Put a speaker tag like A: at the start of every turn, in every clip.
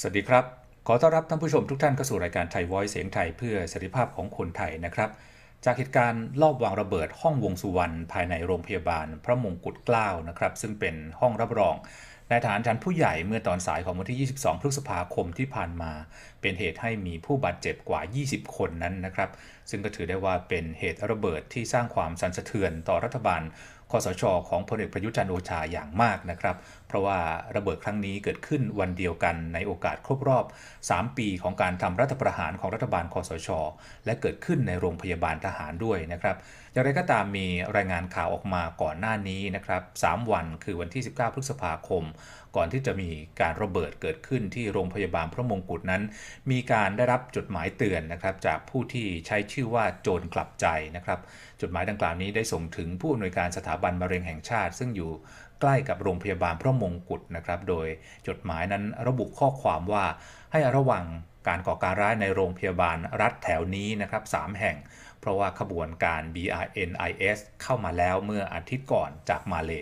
A: สวัสดีครับ ขอต้อนรับท่านผู้ชมทุกท่านเข้าสู่รายการไทย Voice เสียงไทยเพื่อเสรีภาพของคนไทยนะครับ จากเหตุการณ์ลอบวางระเบิดห้องวงสุวรรณภายในโรงพยาบาล พระมงกุฎเกล้านะครับ ซึ่งเป็นห้องรับรองนายทหารชั้นผู้ใหญ่เมื่อตอนสายของวันที่ 22 พฤษภาคมที่ผ่านมา เป็นเหตุให้มีผู้บาดเจ็บกว่า 20 คนนั้นนะครับ ซึ่งก็ถือได้ว่าเป็นเหตุระเบิดที่สร้างความสั่นสะเทือนต่อรัฐบาล คอสช ของพลเอกประยุทธ์จันทร์โอชาอย่างมากนะครับ เพราะว่าระเบิดครั้งนี้เกิดขึ้นวันเดียวกันในโอกาสครบรอบ 3 ปีของการทำรัฐประหารของรัฐบาลคอสช และเกิดขึ้นในโรงพยาบาลทหารด้วยนะครับ อย่างไรก็ตามมีรายงานข่าวออกมาก่อนหน้านี้นะครับ 3 วันคือวันที่ 19 พฤษภาคม ก่อนที่จะมีการระเบิดเกิดขึ้นที่โรงพยาบาลพระมงกุฎนั้น มีการได้รับจดหมายเตือนนะครับ จากผู้ที่ใช้ชื่อว่าโจรกลับใจนะครับ จดหมายดังกล่าวนี้ได้ส่งถึงผู้อำนวยการสถาบันมะเร็งแห่งชาติ ซึ่งอยู่ใกล้กับโรงพยาบาลพระมงกุฎนะครับ โดยจดหมายนั้นระบุข้อความว่าให้ระวัง การก่อการร้ายในโรงพยาบาลรัฐแถวนี้นะครับ3แห่ง เพราะว่าขบวนการ BRNIS เข้ามาแล้วเมื่ออาทิตย์ก่อนจากมาเล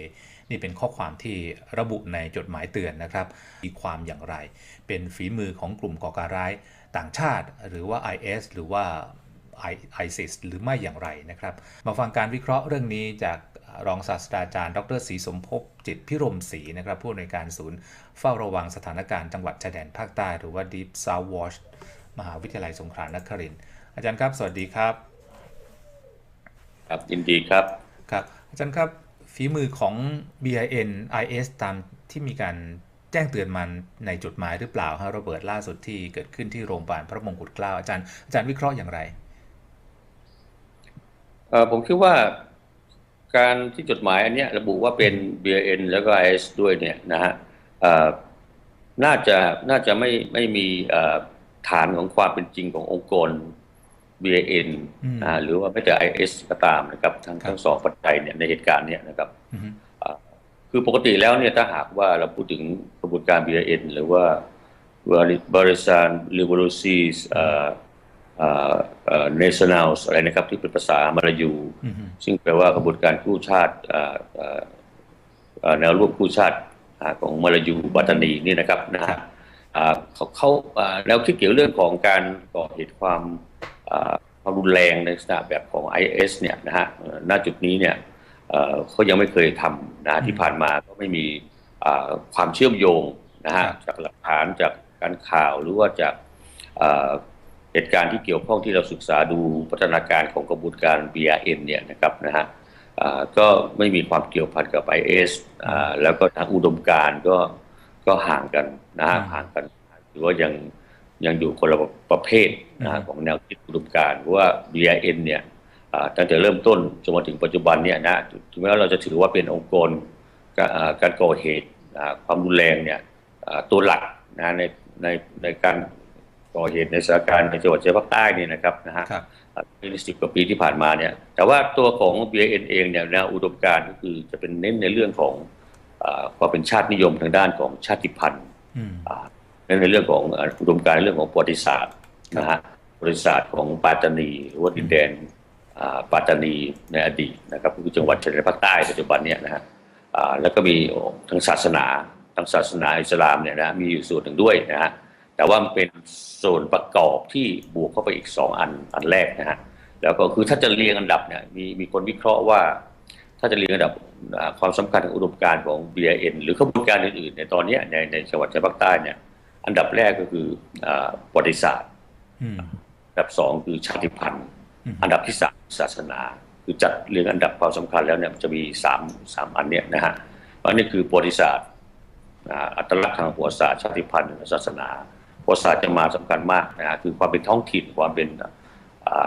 A: นี่เป็นข้อความที่ระบุในจดหมายเตือนนะครับมีความอย่างไร เป็นฝีมือของกลุ่มก่อการร้ายต่างชาติ หรือว่า IS หรือว่า ISIS หรือไม่อย่างไรนะครับ มาฟังการวิเคราะห์เรื่องนี้จาก รองศาสตราจารย์ ดรศรีสมภพจิตพิรมศรีนะครับผู้ในวยการศูนย์เฝ้าระวังสถานการณ์จังหวัดชายแดนภาคใต้ หรือว่า Deep South Watch มหาวิทยาลัยสงขลานครินทร์อาจารย์ครับ สวัสดีครับ
B: ครับยินดีครับ
A: ครับ อาจารย์ครับฝีมือของ BIN IS ตามที่มีการแจ้งเตือนมันในจดหมายหรือเปล่าฮะระเบิดล่าสุดที่เกิดขึ้นที่โรงพยาบาลพระมงกุฎเกล้าอาจารย์อาจารย์วิเคราะห์อย่างไร
B: เอ่อผมคิดว่า การที่จดหมายอันเนี้ยระบุว่าเป็น BN แล้วก็ IS ด้วยเนี่ยนะฮะเอ่อน่าจะน่าจะไม่ไม่มีเอ่อฐานของความเป็นจริงขององค์กร BN
A: อืม
B: นะฮะหรือว่าไม่แต่ IS ก็ตามนะครับทั้ง
A: ครับ
B: ทั้งสองปัจจัยเนี่ยในเหตุการณ์เนี่ยนะครับ
A: อือฮึ
B: คือปกติแล้วเนี่ยถ้าหากว่าเราพูดถึงกระบวนการ BRN หรือว่าบริษัท Revolutions เอ่อ เอ่อเอ่อ Nationals อะไรนะครับ ที่เป็นภาษามลายู
A: อือฮึ
B: ซึ่งแปลว่ากระบวนการกู้ชาติเอ่อเอ่อเอ่อแนวร่วมกู้ชาติอ่าของมาลายูบัตตานีนี่นะครับนะฮะอ่าเขาเขาอ่าแนวคิดเกี่ยวเรื่องของการก่อเหตุความอ่าความรุนแรงในลักษณะแบบของ IS เนี่ยนะฮะเอ่อณจุดนี้เนี่ยเอ่อเขายังไม่เคยทำนะที่ผ่านมาก็ไม่มีอ่าความเชื่อมโยงนะฮะจากหลักฐานจากการข่าวหรือว่าจากอ่า เหตุการณ์ที่เกี่ยวข้องที่เราศึกษาดูพัฒนาการของกระบวนการ BRN เนี่ยนะครับนะฮะอ่าก็ไม่มีความเกี่ยวพันกับ IS อ่าแล้วก็ทางอุดมการณ์ก็ก็ห่างกันนะฮะ
A: อืม
B: ห่างกันหรือว่ายังยังอยู่คนละประเภทนะฮะ
A: อืม
B: ของแนวคิดอุดมการณ์เพราะว่า BRN เนี่ยอ่าตั้งแต่เริ่มต้นจนมาถึงปัจจุบันเนี่ยนะถึงแม้ว่าเราจะถือว่าเป็นองค์กรการอ่าการก่อเหตุอ่าความรุนแรงเนี่ยอ่าตัวหลักนะในในในการ ก่อเหตุในสถานการณ์ในจังหวัดชายแดนภาคใต้นี่นะครับนะฮะ
A: ครับ
B: ในสิบกว่าปีที่ผ่านมาเนี่ย แต่ว่าตัวของ BN เองเนี่ยแนวอุดมการณ์ก็คือจะเป็นเน้นในเรื่องของอาความเป็นชาตินิยมทางด้านของชาติพันธุ์
A: อืม
B: อ่าเน้นในเรื่องของอ่าอุดมการณ์ในเรื่องของประวัติศาสตร์นะฮะประวัติศาสตร์ของปาตานีหรือว่าดินแดนอ่าปาตานีในอดีตนะครับก็คือจังหวัดชายแดนภาคใต้ปัจจุบันเนี่ยนะฮะอ่าแล้วก็มีทางศาสนาทางศาสนาอิสลามเนี่ยนะมีอยู่ส่วนหนึ่งด้วยนะฮะ แต่ว่ามันเป็นส่วนประกอบที่บวกเข้าไปอีกสองอันอันแรกนะฮะแล้วก็คือถ้าจะเรียงอันดับเนี่ยมีมีคนวิเคราะห์ว่า ถ้าจะเรียงอันดับอ่าความสำคัญของอุดมการณ์ของ BIN หรือขบวนการอื่นๆในตอนเนี้ยในในจังหวัดชายแดนภาคใต้เนี่ยอันดับแรกก็คืออ่าประวัติศาสตร์
A: อืม
B: อันดับสองคือชาติพันธุ์
A: อืม
B: อันดับที่สามศาสนา คือจัดเรียงอันดับความสำคัญแล้วเนี่ยมันจะมีสามสามอันเนี่ยนะฮะอันนี้คือประวัติศาสตร์อ่าอัตลักษณ์ทางประวัติศาสตร์ชาติพันธุ์และศาสนา ประศาสตร์จะมาสำคัญมากนะฮะคือความเป็นท้องถิ่นความเป็น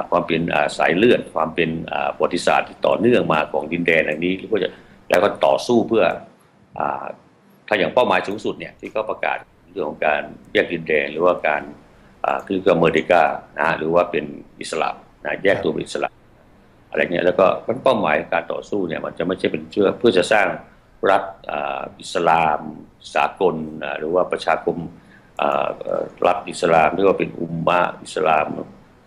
B: ความเป็นสายเลือด ความเป็นประวัติศาสตร์ที่ต่อเนื่องมาของดินแดนอันนี้หรือว่าจะแล้วก็ต่อสู้เพื่อถ้าอย่างเป้าหมายสูงสุดเนี่ยที่เขาประกาศเรื่องของการแยกดินแดนหรือว่าการอ่าคืออเมริกานะหรือว่าเป็นอิสลามนะแยกตัวเป็นอิสลามอะไรเงี้ยแล้วก็เป้าหมายการต่อสู้เนี่ยมันจะไม่ใช่เป็นเชื่อเพื่อจะสร้างรัฐอิสลามสากลหรือว่าประชาคม รัฐอิสลามเรียกว่าเป็นอุมมะอิสลาม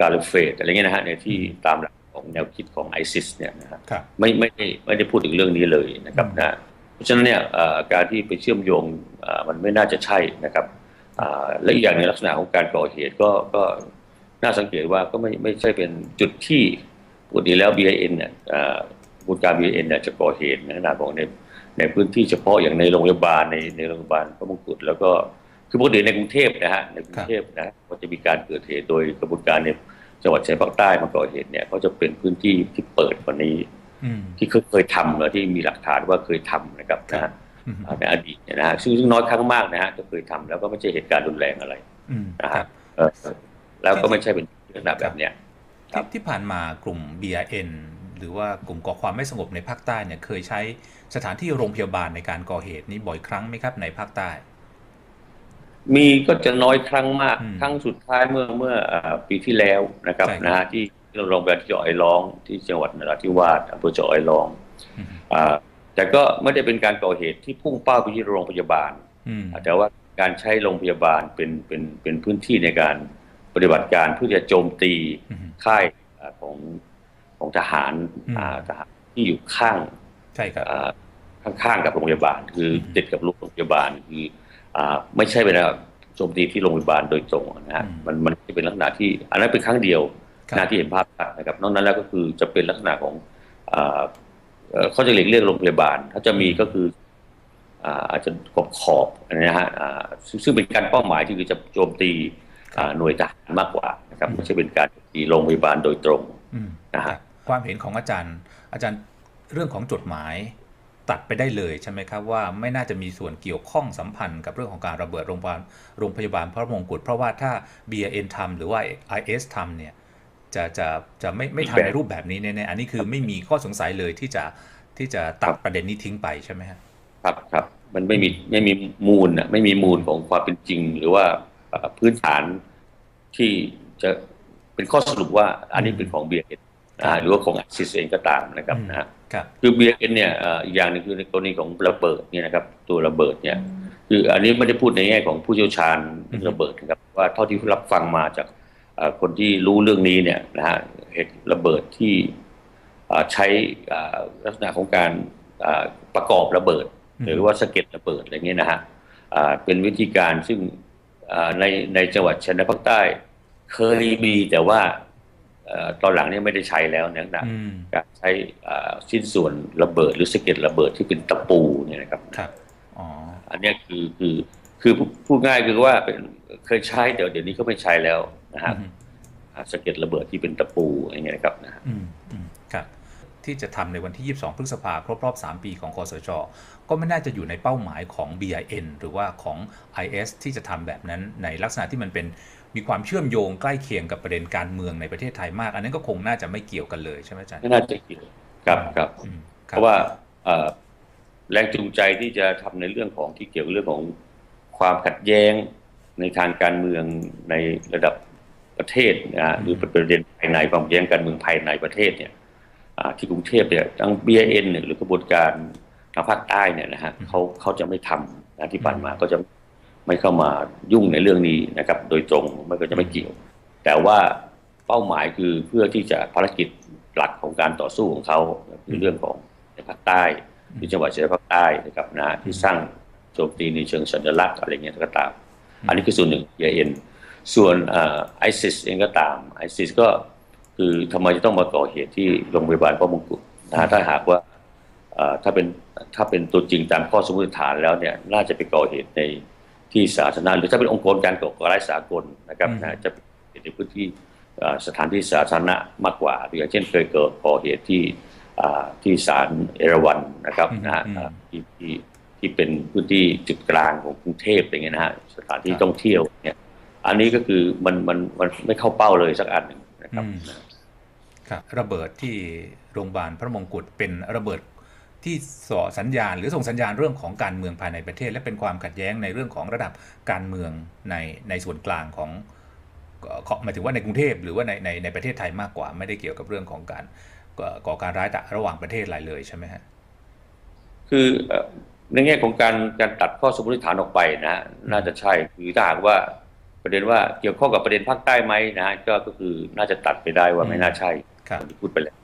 B: กาลิเฟตอะไรเงี้ยนะฮะในที่ตามหลักของแนวคิดของไอซิสเนี่ยนะฮะ
A: ครับ
B: ไม่ไม่ได้ไม่ได้พูดถึงเรื่องนี้เลยนะครับ
A: อืม
B: นะเพราะฉะนั้นเนี่ยเอ่อการที่ไปเชื่อมโยงเอ่อมันไม่น่าจะใช่นะครับอ่าและอีกอย่างในงลักษณะของการก่อเหตุก็ก็น่าสังเกตว่าก็ไม่ไม่ใช่เป็นจุดที่ปกติแล้ว BIN เนี่ยอ่าบุตการ BIN เนี่ยจะก่อเหตุในขณะของในในพื้นที่เฉพาะอย่างในโรงพยาบาลในในโรงพยาบาลพระมงกุฎแล้วก็ คือปกติในกรุงเทพนะฮะในกรุงเทพนะก็จะมีการเกิดเหตุโดยกระบวนการในจังหวัดชายแดนภาคใต้มาก่อเหตุเนี่ยก็จะเป็นพื้นที่ที่เปิดกว่านี้
A: อืม
B: ที่เคยเคยทำแล้วที่มีหลักฐานว่าเคยทำนะครับนะฮะ
A: อืม
B: อ่าในอดีตเนี่ยนะฮะซึ่งซึ่งน้อยครั้งมากนะฮะจะเคยทำแล้วก็ไม่ใช่เหตุการณ์รุนแรงอะไร
A: อืม
B: นะ
A: ค
B: ฮะ
A: รับ
B: เออแล้วก็ไม่ใช่เป็นลักษณะแบบเนี้ยครั
A: ที่
B: บ
A: ที่ผ่านมากลุ่ม BRN หรือว่ากลุ่มก่อความไม่สงบในภาคใต้เนี่ยเคยใช้สถานที่โรงพยาบาลในการก่อเหตุนี้บ่อยครั้งไหมครับในภาคใต้
B: มีก็จะน้อยครั้งมาก
A: อืม
B: ครั้งสุดท้ายเมื่อเมื่ออ่าปีที่แล้วนะครับ
A: ใช่ครับ
B: นะฮะที่เราลงไปที่เจาะไอร้องที่จังหวัดนราธิวาสอำเภอเจาะไอร้อง
A: อืม
B: อ่าแต่ก็ไม่ได้เป็นการก่อเหตุที่พุ่งเป้าไปที่โรงพยาบาล
A: อืม
B: แต่ว่าการใช้โรงพยาบาลเป็นเป็นเป็นพื้นที่ในการปฏิบัติการเพื่อจะโจมตี
A: อืม
B: ค่ายอ่าของของทหาร
A: อืม
B: อ่าทหารที่อยู่ข้าง
A: ใช่ครับ
B: อ่าข้างๆกับโรงพยาบาล คืออ
A: ม
B: ติดกับโรงพยาบาลคืออ่า ไม่ใช่เป็นโจมตีที่โรงพยาบาลโดยตรงนะฮะ
A: อืม
B: มันมันจะเป็นลักษณะที่ อันนั้นเป็นครั้งเดียว
A: ครับ
B: นะที่เห็นภาพชัดนะครับ นอกนั้นแล้วก็คือจะเป็นลักษณะของอ่าเอ่อเขาจะเรียกเรียกโรงพยาบาล ถ้าจะมีก็คืออ่าอาจจะขอบขอบๆนะฮะอ่าซึ่งซึ่งเป็นการเป้าหมายที่คือจะโจมตีอ่าหน่วยทหารมากกว่านะครับไม่ใช่เป็นการโจมตีโรงพยาบาลโดยตรง
A: อืม
B: นะฮะ
A: ครับความเห็นของอาจารย์ อาจารย์เรื่องของจดหมาย ตัดไปได้เลยใช่ไหมครับว่าไม่น่าจะมีส่วนเกี่ยวข้องสัมพันธ์กับเรื่องของการระเบิดโรงพยาบาลโรงพยาบาลพระมงกุฎเพราะว่าถ้า BRN ทำหรือว่า IS ทำเนี่ยจะจะจะไม่ไม่ทำในรูปแบบนี้แน่ๆอันนี้คือไม่มีข้อสงสัยเลยที่จะที่จะตัดประเด็นนี้ทิ้งไปใช่ไหมฮะ
B: ครับครับมันไม่มีไม่มีมูลน่ะไม่มีมูลของความเป็นจริง หรือว่าพื้นฐานที่จะเป็นข้อสรุปว่าอันนี้เป็นของเบียร์หรือว่าของอซิสเองก็ตามนะครับนะฮะ
A: ครับ
B: คือเบียร์เอ็นเนี่ยเอ่ออีกอย่างหนึงคือในกรณีของระเบิดเนี่ยนะครับตัวระเบิดเนี่ยคืออันนี้ไม่ได้พูดในแง่ของผู้เชี่ยวชาญเรื่องระเบิดนะครับว่าเท่าที่รับฟังมาจากเอ่อคนที่รู้เรื่องนี้เนี่ยนะฮะเหตุระเบิดที่เอ่อใช้เอ่อลักษณะของการเอ่อประกอบระเบิด
A: อืม
B: หรือว่าสะเก็ดระเบิดอะไรเงี้ยนะฮะอ่าเป็นวิธีการซึ่งอ่าในในจังหวัดชายแดนภาคใต้ เคยมีแต่ว่าเอ่อ ตอนหลังเนี่ยไม่ได้ใช้แล้วเนื่องจาก
A: อืม
B: การใช้อ่าชิ้นส่วนระเบิดหรือสะเก็ดระเบิดที่เป็นตะปูเนี่ยนะครับ
A: ครับอ๋อ
B: อันเนี้ยคือคือคือพูดง่ายคือว่าเป็นเคยใช้เดี๋ยวเดี๋ยวนี้ก็ไม่ใช้แล้วนะฮะ
A: อืม
B: อ่าสะเก็ดระเบิดที่เป็นตะปูอะไรเงี้ยนะครับนะฮะ
A: อืมอืมครับ ที่จะทำในวันที่ 22 พฤษภาครบรอบ 3 ปีของคอสช ก็ไม่น่าจะอยู่ในเป้าหมายของ BIN หรือว่าของ IS ที่จะทำแบบนั้นในลักษณะที่มันเป็น มีความเชื่อมโยงใกล้เคียงกับประเด็นการเมืองในประเทศไทยมาก อันนั้นก็คงน่าจะไม่เกี่ยวกันเลยใช่ไหมอาจารย์
B: ไม่น่าจะเกี่ยวครับครับ
A: อืมค
B: เพ
A: บ
B: ราะว่าเอ่อแรงจูงใจที่จะทำในเรื่องของที่เกี่ยวกับเรื่องของความขัดแย้งในทางการเมืองในระดับประเทศนะฮะหรือเป็นประเด็นภายในความขัดแย้งการเมืองภายในประเทศเนี่ยอ่าที่กรุงเทพเนี่ยทั้ง BIN เนี่ยหรือกระบวนการทางภาคใต้เนี่ยนะฮะเขาเขาจะไม่ทำนะที่ผ่านมาก็จะ ไม่เข้ามายุ่งในเรื่องนี้นะครับ โดยตรงมันก็จะไม่เกี่ยว แต่ว่าเป้าหมายคือเพื่อที่จะภารกิจหลักของการต่อสู้ของเขาคือเรื่องของในภาคใต้ที่จังหวัดชายแดนภาคใต้นะครับนะที่สร้างโจมตีในเชิงสัญลักษณ์อะไรเงี้ยก็ตาม อันนี้คือส่วนหนึ่ง BIN ส่วนไอซิสเองก็ตามไอซิสก็คือทำไมจะต้องมาก่อเหตุที่โรงพยาบาลพระมงกุฎนะฮะถ้าหากว่าเอ่อถ้าเป็นถ้าเป็นตัวจริงตามข้อสมมติฐานแล้วเนี่ยน่าจะไปก่อเหตุใน ที่สาธารณะหรือถ้าเป็นองค์กรการก่อการร้ายสากลนะครับ
A: อืม
B: นะจะเป็นเหตุในพื้นที่เอ่อสถานที่สาธารณะมากกว่าอย่างเช่นเคยเกิดก่อเหตุที่อ่าที่ศาลเอราวัณนะครับนะฮะ
A: อืม
B: อ่าที่ที่ที่เป็นพื้นที่จุดกลางของกรุงเทพอย่างเงี้ยนะฮะสถานที่
A: ครับ
B: ท่องเที่ยวเนี่ยอันนี้ก็คือมันมันมันไม่เข้าเป้าเลยสักอันหนึ่งนะครับ
A: อืมครับระเบิดที่โรงพยาบาลพระมงกุฎเป็นระเบิด ที่ส่อสัญญาณ หรือส่งสัญญาณเรื่องของการเมืองภายในประเทศ และเป็นความขัดแย้งในเรื่องของระดับการเมืองในในส่วนกลางของเอ่อของหมายถึงว่าในกรุงเทพหรือว่าในในในประเทศไทยมากกว่าไม่ได้เกี่ยวกับเรื่องของการก่อก่อการร้ายระหว่างประเทศอะไรเลยใช่ไหมฮะ
B: คือเอ่อในแง่ของการการตัดข้อสมมติฐานออกไปนะฮะน่าจะใช่คือถ้าหากว่าประเด็นว่าเกี่ยวข้องกับประเด็นภาคใต้ไหมนะฮะก็ก็คือน่าจะตัดไปได้ว่าไม่น่าใช่
A: ครับ
B: ที่พูดไปแล้ว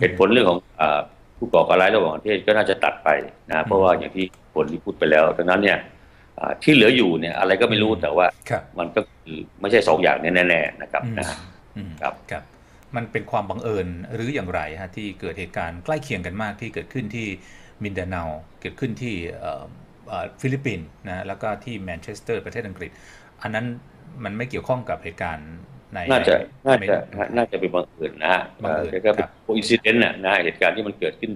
B: เหตุผลเรื่องของเอ่อ ผู้ก่อการร้ายระหว่างประเทศก็น่าจะตัดไปนะเพราะว่าอย่างที่ผลที่พูดไปแล้วดังนั้นเนี่ยอ่าที่เหลืออยู่เนี่ยอะไรก็ไม่รู้
A: อืม
B: แต่ว่า
A: ครับ
B: มันก็คือไม่ใช่สองอย่างนี้แน่ๆนะครับ
A: อืม
B: นะฮะ
A: อืม
B: ครับ
A: ครับ มันเป็นความบังเอิญหรืออย่างไรฮะที่เกิดเหตุการณ์ใกล้เคียงกันมากที่เกิดขึ้นที่มินดาเนาเกิดขึ้นที่เอ่อเอ่อฟิลิปปินส์นะแล้วก็ที่แมนเชสเตอร์ประเทศอังกฤษ อันนั้นมันไม่เกี่ยวข้องกับเหตุการณ์ ใน
B: น่าจะ
A: ใน
B: น่า
A: ใน
B: จะน่าจะเป็นบังเอิญนะฮะ
A: บังเอิญ
B: ก็เป็
A: ครั
B: น
A: บ
B: โคอินซิเดนต์นะฮะเหตุการณ์ที่มันเกิดขึ้น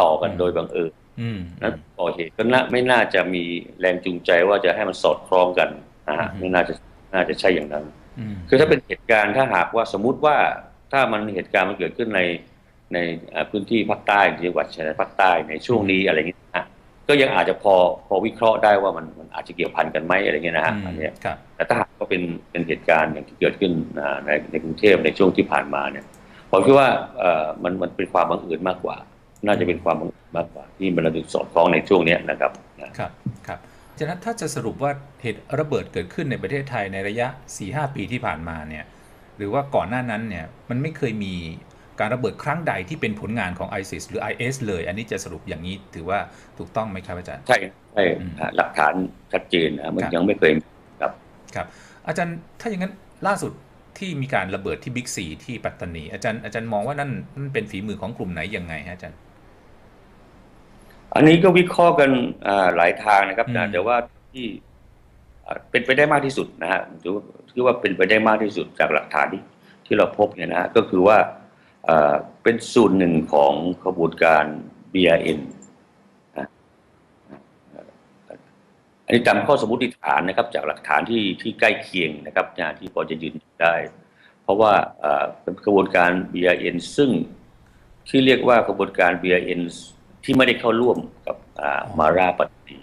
B: ต่อกัน
A: อืม
B: โดยบังเอิญ
A: อืม
B: นะก่อเหตุก็น่าไม่น่าจะมีแรงจูงใจว่าจะให้มันสอดคล้องกันนะฮะ
A: อืม
B: ไม่น่าจะน่าจะใช่อย่างนั้น
A: อืม
B: คือถ้าเป็นเหตุการณ์ถ้าหากว่าสมมุติว่าถ้ามันเหตุการณ์มันเกิดขึ้นในในเอ่อพื้นที่ภาคใต้จังหวัดชายแดนภาคใต้ในช่วงนี้อะไรอย่างเงี้ยนะฮะ ก็ยังอาจจะพอพอวิเคราะห์ได้ว่ามันมันอาจจะเกี่ยวพันกันไหมอะไรเงี้ยนะฮะอันเนี้ย
A: ครับ
B: แต่ถ้าหากว่าเป็นเป็นเหตุการณ์อย่างที่เกิดขึ้นอ่าในในกรุงเทพในช่วงที่ผ่านมาเนี่ยผมคิดว่าเอ่อมันมันเป็นความบังเอิญมากกว่า น่าจะเป็นความบังเอิญมากกว่า ที่มันระดึกสอดคล้องในช่วงเนี้ยนะครับนะ
A: ครับครับฉะนั้นถ้าจะสรุปว่าเหตุระเบิดเกิดขึ้นในประเทศไทยในระยะ4-5ปีที่ผ่านมาเนี่ยหรือว่าก่อนหน้านั้นเนี่ยมันไม่เคยมี การระเบิดครั้งใดที่เป็นผลงานของ ISIS หรือ IS เลย อันนี้จะสรุปอย่างนี้ถือว่าถูกต้องไหมครับอาจารย์
B: ใช่ใช่
A: อืม
B: อ่าหลักฐานชัดเจนนะมัน
A: ครับ
B: ยังไม่เคยครับ
A: ครับ อาจารย์ถ้าอย่างนั้นล่าสุดที่มีการระเบิดที่บิ๊กซีที่ปัตตานี อาจารย์อาจารย์มองว่านั่นนั่นเป็นฝีมือของกลุ่มไหนยังไงฮะอาจารย์
B: อันนี้ก็วิเคราะห์กันอ่าหลายทางนะครับ
A: อื
B: นะ
A: ม
B: แต่ว่าที่อ่าเป็นไปได้มากที่สุดนะฮะถือว่าถือว่าเป็นไปได้มากที่สุดจากหลักฐานที่ที่เราพบเนี่ยนะฮะก็คือว่าอ่า เป็นส่วนหนึ่งของขบวนการ BRN นะอันนี้ตามข้อสมมติฐานนะครับ จากหลักฐานที่ที่ใกล้เคียงนะครับนะที่พอจะยืนยันได้ เพราะว่าอ่าเป็นกระบวนการ BRN ซึ่งที่เรียกว่ากระบวนการ BRN ที่ไม่ได้เข้าร่วมกับอ่า
A: อ๋อ
B: มาราปัตตานี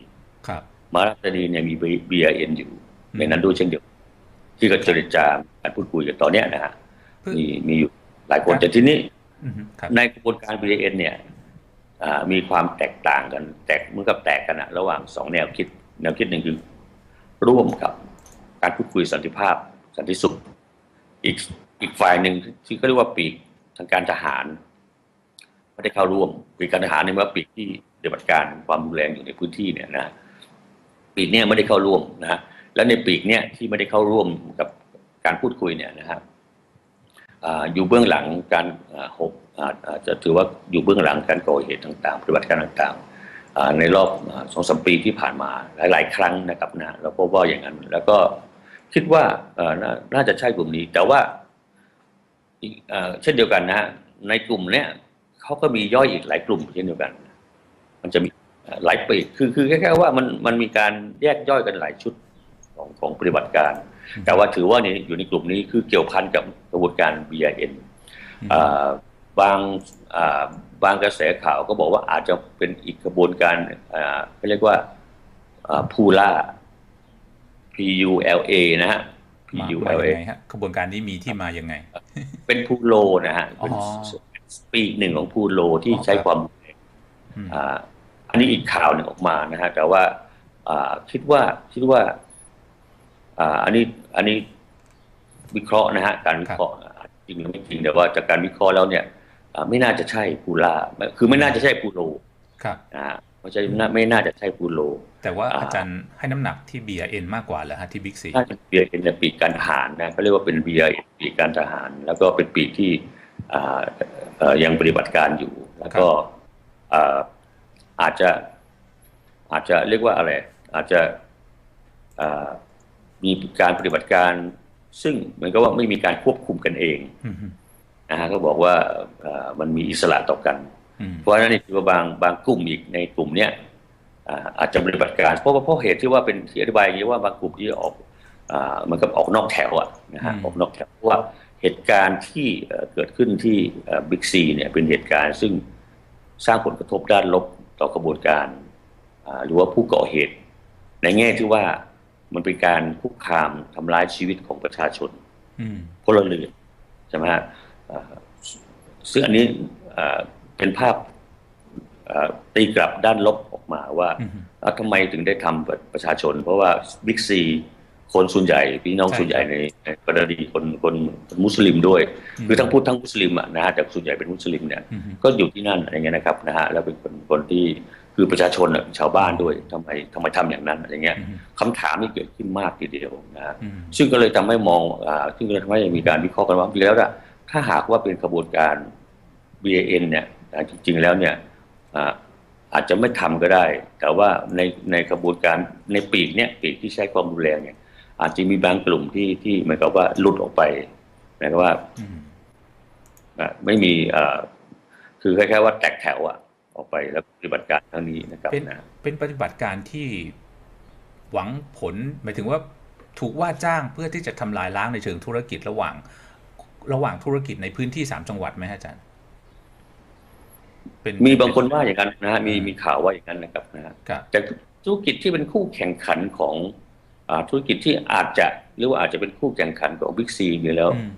A: ครับ
B: มาราปัตตานีเนี่ยมี BRN อยู่
A: อืม
B: ในนั้นด้วยเช่นเดียวกันที่ก็เจรจาการพูดคุยกันตอนเนี้ยนะฮะ
A: เพื่อ
B: มีมีอยู่ หลายคน
A: ครับ
B: แต่ทีนี้
A: อือฮึครับ
B: ในกระบวนการ BRN เนี่ยอ่ามีความแตกต่างกัน แตกเหมือนกับแตกกันอะระหว่างสองแนวคิด แนวคิดหนึ่งคือ ร่วมกับการพูดคุยสันติภาพสันติสุข อีกอีกฝ่ายหนึ่งที่เขาเรียกว่าปีกทางการทหารไม่ได้เข้าร่วมปีกการทหารเนี่ยว่าปีกที่ปฏิบัติการความรุนแรงอยู่ในพื้นที่เนี่ยนะปีกเนี่ยไม่ได้เข้าร่วมนะฮะแล้วในปีกเนี่ยที่ไม่ได้เข้าร่วมกับการพูดคุยเนี่ยนะครับ อยู่เบื้องหลังการหกอาจจะถือว่าอยู่เบื้องหลังการก่อเหตุต่างๆ ปฏิบัติการต่างๆ ในรอบสองสามปีที่ผ่านมาหลาย ๆ ครั้งนะครับนะเราพบว่าอย่างนั้น แล้วก็คิดว่าน่าจะใช่กลุ่มนี้ แต่ว่าเช่นเดียวกันนะ ในกลุ่มเนี้ยเขาก็มีย่อยอีกหลายกลุ่มเช่นเดียวกัน มันจะมีหลายปีคือคือแค่ว่ามันมันมีการแยกย่อยกันหลายชุด ของของปฏิบัติการ
A: อืม
B: แต่ว่าถือว่าในอยู่ในกลุ่มนี้คือเกี่ยวพันกับกระบวนการ BIN อ่าบางอ่าบางกระแสข่าวก็บอกว่าอาจจะเป็นอีกกระบวนการอ่าเขาเรียกว่าพูล่า P U L A นะฮะ P
A: มา
B: U
A: มา
B: L
A: ยั
B: A
A: งไงฮะกระบวนการนี้มีที่มายังไง
B: เป็นพูโลนะฮะเป็น
A: อ๋อ
B: ปีกหนึ่งของพูโลที่
A: อ๋อ
B: ใช้
A: ครับ
B: ความรุนแรง
A: อืม
B: อ่าอันนี้อีกข่าวหนึ่งออกมานะฮะแต่ว่าอ่าคิดว่าคิดว่า อ่าอันนี้อันนี้วิเคราะห์นะฮะการวิเคราะห์จริงหรือไม่จริงแต่ว่าจากการวิเคราะห์แล้วเนี่ยอ่าไม่น่าจะใช่พูล่าคือไม่น่าจะใช่พูโล
A: ครับ
B: นะฮะไม่ใช่น่าไม่น่าจะใช่พูโล
A: แต่ว่า
B: อ่า
A: อาจารย์ให้น้ำหนักที่ BRN มากกว่าเหรอฮะที่บิ๊กซี
B: น่าจะเบียเป็นปีกการทหารนะเขาเรียกว่าเป็นเบียปีกการทหาร แล้วก็เป็นปีกที่อ่าเอ่อยังปฏิบัติการอยู่ แล้วก็อ่าอาจจะอาจจะเรียกว่าอะไร อาจจะอ่า มีการปฏิบัติการ ซึ่งเหมือนกับว่าไม่มีการควบคุมกันเอง
A: อืม
B: นะฮะก็บอกว่าอ่ามันมีอิสระต่อกัน
A: อืม
B: เพราะฉะนั้นนี่คือว่าบางบางกลุ่มอีกในกลุ่มเนี้ยอ่าอาจจะปฏิบัติการ เพราะว่าเพราะเหตุที่ว่าเป็นที่อธิบายอย่างนี้ว่าบางกลุ่มที่ออกอ่ามันก็ออกนอกแถวอะนะฮะ
A: อืม
B: ออกนอกแถวเพราะว่าเหตุการณ์ที่เอ่อเกิดขึ้นที่บิ๊กซีเนี่ยเป็นเหตุการณ์ซึ่งสร้างผลกระทบด้านลบต่อกระบวนการอ่าหรือว่าผู้ก่อเหตุ ในแง่ที่ว่า มันเป็นการคุกคามทำร้ายชีวิตของประชาชน
A: อืม
B: พลเรือนใช่ไหมฮะเอ่อซึ่งอันนี้เอ่อเป็นภาพเอ่อตีกลับด้านลบออกมาว่า
A: อืม
B: เอ่อทำไมถึงได้ทำกับประชาชน เพราะว่าบิ๊กซีคนส่วนใหญ่พี่น้อง
A: ใช่
B: ส่วนใหญ่
A: ครับ
B: ในในกรณีคนคนคนมุสลิมด้วย
A: อืม
B: คือทั้งพูดทั้งมุสลิมอะนะฮะแต่ส่วนใหญ่เป็นมุสลิมเนี่ย
A: อืม
B: ก็อยู่ที่นั่นอะไรเงี้ยนะครับนะฮะแล้วเป็นคนคนที่ คือประชาชนน่ะชาวบ้านด้วยทำไมทำไมทำอย่างนั้นอะไรเงี้ย
A: อืม
B: คำถามนี่เกิดขึ้นมากทีเดียวนะ
A: อืม
B: ซึ่งก็เลยทำให้มองอ่าซึ่งก็เลยทำให้มีการวิเคราะห์กันว่าจริงแล้วน่ะถ้าหากว่าเป็นกระบวนการ BAN เนี่ยอ่าจริงๆแล้วเนี่ยอ่าอาจจะไม่ทำก็ได้ แต่ว่าในในกระบวนการในปีกเนี่ยปีกที่ใช้ความรุนแรงเนี่ยอาจจะมีบางกลุ่มที่ที่เหมือนกับว่าหลุดออกไปหมายความว่า
A: อืม
B: อะไม่มีอ่าคือคล้ายๆว่าแตกแถวอะ ออกไปแล้วปฏิบัติการครั้งนี้นะครับ
A: เป็น
B: นะ
A: เป็นปฏิบัติการที่หวังผลหมายถึงว่าถูกว่าจ้างเพื่อที่จะทำลายล้างในเชิงธุรกิจระหว่าง ระหว่างธุรกิจในพื้นที่สามจังหวัดไหมฮะอาจารย์เป็น
B: มีบางคนว่าอย่างนั้นนะฮะมีมีข่าวว่าอย่างนั้นนะครับนะฮะ
A: ครับ
B: แต่ธุรกิจที่เป็นคู่แข่งขันของอาธุรกิจที่อาจจะหรือว่าอาจจะเป็นคู่แข่งขันของบิ๊กซีอยู่แล้ว
A: อืม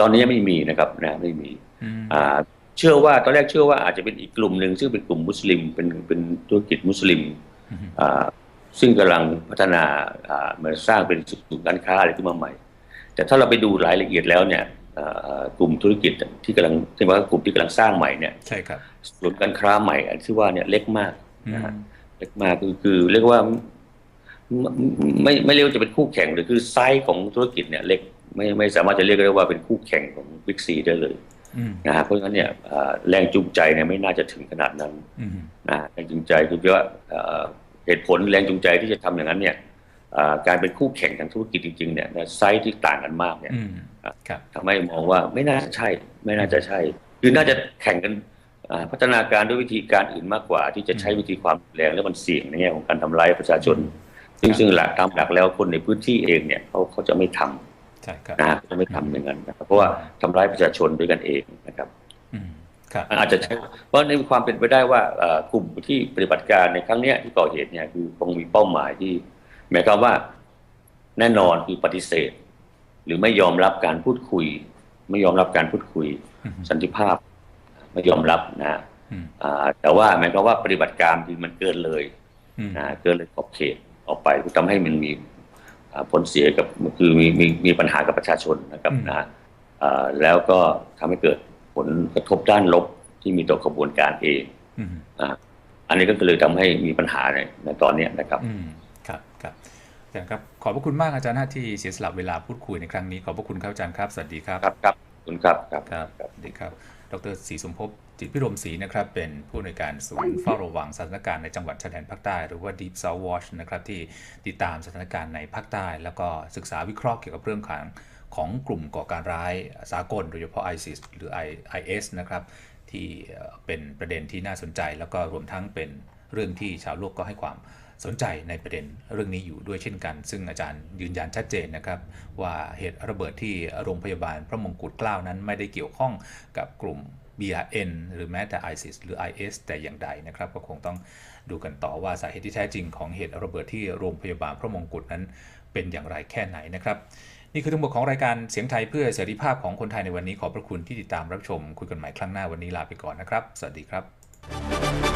B: ตอนนี้ไม่มีนะครับนะไม่มี
A: อืม
B: อ่า เชื่อว่าตอนแรกเชื่อว่าอาจจะเป็นอีกกลุ่มหนึ่งซึ่งเป็นกลุ่มมุสลิม เป็นเป็นธุรกิจมุสลิม
A: อืม
B: อ่าซึ่งกำลังพัฒนาอ่ามาสร้างเป็นศูนย์การค้าอะไรขึ้นมาใหม่ แต่ถ้าเราไปดูรายละเอียดแล้วเนี่ยอ่ากลุ่มธุรกิจที่กำลังที่ว่ากลุ่มที่กำลังสร้างใหม่เนี่ย
A: ใช่ครับ
B: ศูนย์การค้าใหม่อันที่ว่าเนี่ยเล็กมาก
A: อื
B: นะ
A: ม
B: ฮะเล็กมากคือคือเรียกว่าไม่ไม่ไม่เรียกว่าจะเป็นคู่แข่งหรือคือไซส์ของธุรกิจเนี่ยเล็กไม่ไม่สามารถจะเรียกได้ว่าเป็นคู่แข่งของบิ๊กซีได้เลย
A: อืม
B: นะฮะเพราะฉะนั้นเนี่ยอ่าแรงจูงใจเนี่ยไม่น่าจะถึงขนาดนั้น
A: อืม
B: นะฮะแรงจูงใจคือว่าเอ่อเหตุผลแรงจูงใจที่จะทำอย่างนั้นเนี่ยอ่าการเป็นคู่แข่งทางธุรกิจจริงๆเนี่ยนะไซส์ที่ต่างกันมากเนี่ย
A: อืมครับ
B: ทำให้มองว่าไม่น่าจะใช่ ไม่น่าจะใช่คือน่าจะแข่งกันอ่าพัฒนาการด้วยวิธีการอื่นมากกว่า ที่จะใช้วิธีความรุนแรงและมันเสี่ยงในแง่ของการทำร้ายประชาชน ซึ่งซึ่งหลักตามหลักแล้วคนในพื้นที่เองเนี่ยเขาเขาจะไม่ทำ
A: ใช่ครับ
B: นะฮะเขาจะไม่ทำอย่างนั้นนะครับเพราะว่าทำร้ายประชาชนด้วยกันเองนะครับ
A: อืมครับ
B: อาจจะใช้เพราะในความเป็นไปได้ว่าเอ่อกลุ่มที่ปฏิบัติการในครั้งเนี้ยที่ก่อเหตุเนี่ยคือคงมีเป้าหมายที่หมายความว่าแน่นอนคือปฏิเสธ หรือไม่ยอมรับการพูดคุย ไม่ยอมรับการพูดคุย
A: อืม
B: สันติภาพไม่ยอมรับนะฮะ
A: อืม
B: อ่าแต่ว่าหมายความว่าปฏิบัติการคือมันเกินเลย
A: อืม
B: นะเกินเลยขอบเขตออกไปทำให้มันมีอ่า ผลเสียกับคือมีมีมีปัญหากับประชาชนนะครับนะฮะอ่าแล้วก็ทำให้เกิดผลกระทบด้านลบที่มีต่อกระบวนการเอง
A: อืม
B: อ่าอันนี้ก็เลยทำให้มีปัญหาในในตอนเนี้ยนะครับ
A: อืมครับครับอาจารย์ครับขอบพระคุณมากอาจารย์นะที่เสียสละเวลาพูดคุยในครั้งนี้ขอบพระคุณครับอาจารย์ครับสวัสดีครับ
B: ครับครับขอบคุณครับครับ
A: ครับสวัสดีครับ ดรศรีสมภพจิตพิรมศรีนะครับ เป็นผู้อำนวยการศูนย์เฝ้าระวังสถานการณ์ในจังหวัดชายแดนภาคใต้ หรือว่า Deep South Watch นะครับที่ติดตามสถานการณ์ในภาคใต้ แล้วก็ศึกษาวิเคราะห์เกี่ยวกับเรื่องของของกลุ่มก่อการร้ายสากล โดยเฉพาะ ISIS หรือ IS นะครับที่เอ่อเป็นประเด็นที่น่าสนใจ แล้วก็รวมทั้งเป็นเรื่องที่ชาวโลกก็ให้ความ สนใจในประเด็นเรื่องนี้อยู่ด้วยเช่นกัน ซึ่งอาจารย์ยืนยันชัดเจนนะครับ ว่าเหตุระเบิดที่โรงพยาบาลพระมงกุฎเกล้านั้นไม่ได้เกี่ยวข้องกับกลุ่ม BRN หรือแม้แต่ ISIS หรือ IS แต่อย่างใดนะครับ ก็คงต้องดูกันต่อว่าสาเหตุที่แท้จริงของเหตุระเบิดที่โรงพยาบาลพระมงกุฎนั้นเป็นอย่างไรแค่ไหนนะครับ นี่คือทั้งหมดของรายการเสียงไทยเพื่อเสรีภาพของคนไทยในวันนี้ขอบพระคุณที่ติดตามรับชมคุยกันใหม่ครั้งหน้าวันนี้ลาไปก่อนนะครับ สวัสดีครับ